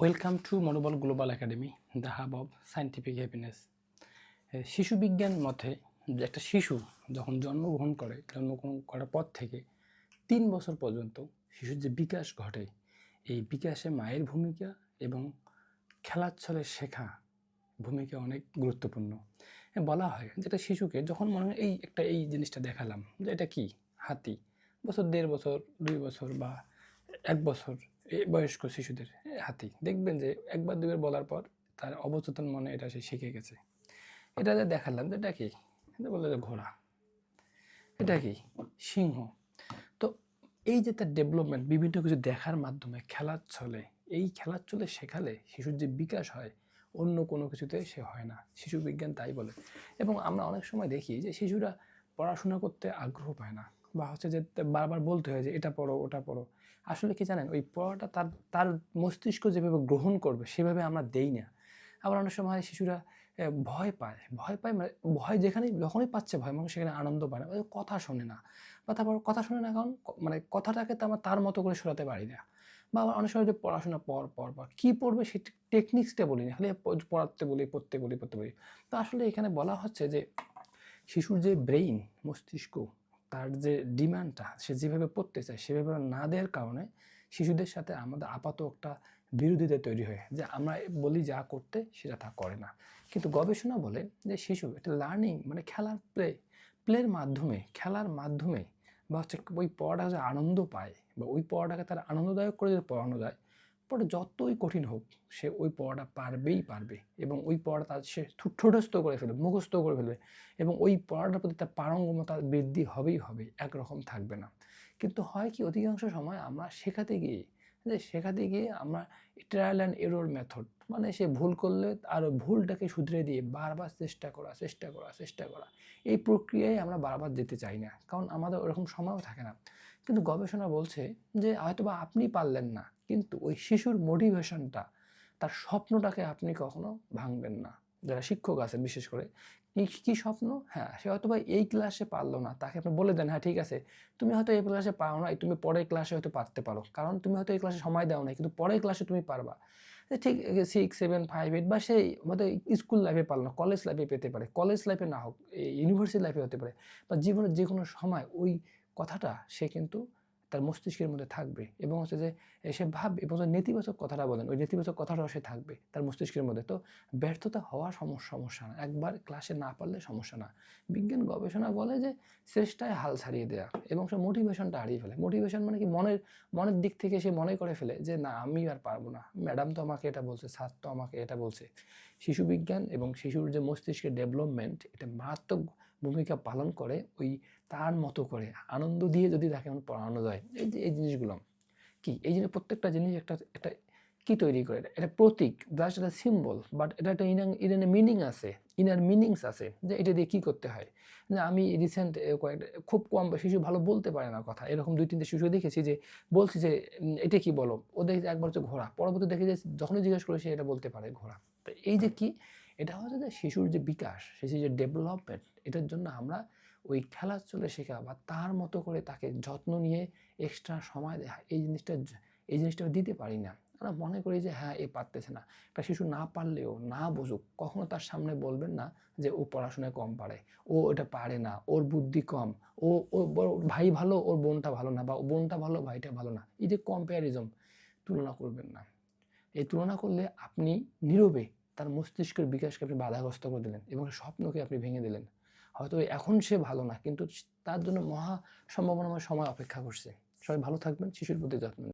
Welcome to Manobal global academy the hub of scientific happiness শিশু বিজ্ঞান মতে, যে একটা শিশু যখন জন্মগ্রহণ করে, জন্মগ্রহণ করার পর থেকে তিন বছর পর্যন্ত শিশুর যে বিকাশ ঘটে, এই বিকাশে মায়ের ভূমিকা এবং খেলার ছলে শেখা ভূমিকা অনেক গুরুত্বপূর্ণ। বলা হয় যেটা শিশুকে যখন মনে হয় এই একটা এই জিনিসটা দেখালাম, যে এটা কি? হাতি। বছর দেড় বছর, দুই বছর বা এক বছর বয়স্ক শিশুদের এ হাতি দেখবেন যে একবার দুবার বলার পর তার অবচেতন মনে এটা সে শিখে গেছে। এটা যে দেখালাম যে এটা কি? বলল যে ঘোড়া। এটা কি? সিংহ। তো এই যে তার ডেভেলপমেন্ট বিভিন্ন কিছু দেখার মাধ্যমে খেলার ছলে, এই খেলার চলে শেখালে শিশুর যে বিকাশ হয়, অন্য কোনো কিছুতে সে হয় না। শিশু বিজ্ঞান তাই বলে। এবং আমরা অনেক সময় দেখি যে শিশুরা পড়াশোনা করতে আগ্রহ পায় না। বা হচ্ছে যে বারবার বলতে হয় যে এটা পড়ো, ওটা পড়ো। আসলে কি জানেন? ওই পড়াটা তার তার মস্তিষ্ক যেভাবে গ্রহণ করবে, সেভাবে আমরা দেই না। আবার অনেক সময় শিশুরা ভয় পায়। ভয় পায় মানে ভয় যেখানেই, যখনই পাচ্ছে ভয়, মানুষ সেখানে আনন্দ পায় না। কথা শোনে না। বা তারপর কথা শোনে না কারণ মানে কথাটাকে তো আমরা তার মতো করে শোনাতে পারি না। বা আবার অনেক সময় যে পড়াশোনা পর পর পর, কী পড়বে সেই টেকনিক্সটা বলি না খালি পড়াতে বলি, পড়তে বলি পড়তে বলি। তো আসলে এখানে বলা হচ্ছে যে, শিশুর যে ব্রেইন মস্তিষ্ক তার যে ডিমান্ডটা সে যেভাবে পড়তে চায়, সেভাবে না দেওয়ার কারণে শিশুদের সাথে আমাদের আপাত একটা বিরোধিতা তৈরি হয় যে আমরা বলি যা করতে সেটা তা করে না। কিন্তু গবেষণা বলে যে শিশু একটা লার্নিং মানে খেলার প্লে প্লের মাধ্যমে, খেলার মাধ্যমে বা হচ্ছে ওই পড়াটা যে আনন্দ পায় বা ওই পড়াটাকে তার আনন্দদায়ক করে যদি পড়ানো যায় পড়া যতই কঠিন হোক, সে ওই পড়াটা পারবেই পারবে এবং ওই পড়াটা তার সে ঠু- ঠোঁটস্থ করে ফেলবে, মুখস্থ করে ফেলবে এবং ওই পড়াটার প্রতি তার পারঙ্গমতা বৃদ্ধি হবেই হবে, একরকম থাকবে না। কিন্তু হয় কি, অধিকাংশ সময় আমরা শেখাতে গিয়ে, যে শেখাতে গিয়ে আমরা ট্রায়াল অ্যান্ড এরোর মেথড মানে সে ভুল করলে আর ভুলটাকে শুধরে দিয়ে বারবার চেষ্টা করা চেষ্টা করা চেষ্টা করা, এই প্রক্রিয়ায় আমরা বারবার যেতে চাই না। কারণ আমাদের ওরকম সময়ও থাকে না। কিন্তু গবেষণা বলছে যে হয়তোবা আপনি পারলেন না, কিন্তু ওই শিশুর মোটিভেশনটা তার স্বপ্নটাকে আপনি কখনো ভাঙবেন না। যারা শিক্ষক আছে বিশেষ করে, কি, কী স্বপ্ন? হ্যাঁ সে হয়তো বা এই ক্লাসে পারল না, তাকে আপনি বলে দেন হ্যাঁ ঠিক আছে, তুমি হয়তো এই ক্লাসে পারো না তুমি পরের ক্লাসে হয়তো পারতে পারো, কারণ তুমি হয়তো এই ক্লাসে সময় দাও না কিন্তু পরের ক্লাসে তুমি পারবা। ঠিক সিক্স সেভেন ফাইভ এইট বা সেই হয়তো স্কুল লাইফে পারল না কলেজ লাইফে পেতে পারে কলেজ লাইফে না হোক ইউনিভার্সিটি লাইফে হতে পারে, বা জীবনের যে কোনো সময় ওই কথাটা সে কিন্তু তার মস্তিষ্কের মধ্যে থাকবে এবং হচ্ছে যে সে ভাববে এবং নেতিবাচক কথাটা বলেন, ওই নেতিবাচক কথাটাও সে থাকবে তার মস্তিষ্কের মধ্যে। তো ব্যর্থতা হওয়া সমস্যা সমস্যা না, একবার ক্লাসে না পারলে সমস্যা না। বিজ্ঞান গবেষণা বলে যে চেষ্টায় হাল ছাড়িয়ে দেওয়া এবং সে মোটিভেশনটা হারিয়ে ফেলে। মোটিভেশন মানে কি মনের মনের দিক থেকে সে মনে করে ফেলে যে, না, আমি আর পারব না। ম্যাডাম তো আমাকে এটা বলছে স্যার তো আমাকে এটা বলছে। শিশু বিজ্ঞান এবং শিশুর যে মস্তিষ্কের ডেভেলপমেন্ট এটা মারাত্মক ভূমিকা পালন করে ওই তার মতো করে আনন্দ দিয়ে যদি তাকে এমন পড়ানো যায়, এই যে, এই জিনিসগুলো, কি? এই জিনিস প্রত্যেকটা জিনিস একটা একটা কি তৈরি করে? এটা এটা প্রতীক জাস্ট একটা সিম্বল বাট এটা একটা ইনার ইনার মিনিং আছে ইনার মিনিংস আছে, যে এটা দিয়ে কী করতে হয়? যে আমি রিসেন্ট কয়েকটা, খুব কম শিশু ভালো বলতে পারে না কথা, এরকম দুই, তিনটে শিশু দেখেছি যে বলছি যে এটা কি বলো? ও যে একবার হচ্ছে ঘোড়া, পরবর্তী দেখে যে যখনই জিজ্ঞেস করে সে এটা বলতে পারে ঘোড়া। তো এই যে কি? এটা হচ্ছে যে শিশুর যে বিকাশ শিশুর যে ডেভেলপমেন্ট এটার জন্য আমরা ওই খেলার চলে শেখা বা তার মতো করে তাকে যত্ন নিয়ে এক্সট্রা সময় দেওয়া এই জিনিসটা এই জিনিসটা দিতে পারি না। আমরা মনে করি যে হ্যাঁ এ পারতেছে না। একটা শিশু না পারলেও, না বুঝুক, কখনো তার সামনে বলবেন না যে, ও পড়াশোনায় কম পারে, ও এটা পারে না, ওর বুদ্ধি কম, ও ও ভাই ভালো, ওর বোনটা ভালো না বা ও বোনটা ভালো, ভাইটা ভালো না। এই যে কম্প্যারিজম তুলনা করবেন না। এই তুলনা করলে আপনি নীরবে তার মস্তিষ্কের বিকাশকে আপনি বাধাগ্রস্ত করে দিলেন এবং স্বপ্নকে আপনি ভেঙে দিলেন। হয়তো এখন সে ভালো না, কিন্তু তার জন্য মহা সম্ভাবনাময় সময় অপেক্ষা করছে সবাই ভালো থাকবেন, শিশুর প্রতি যত্ন।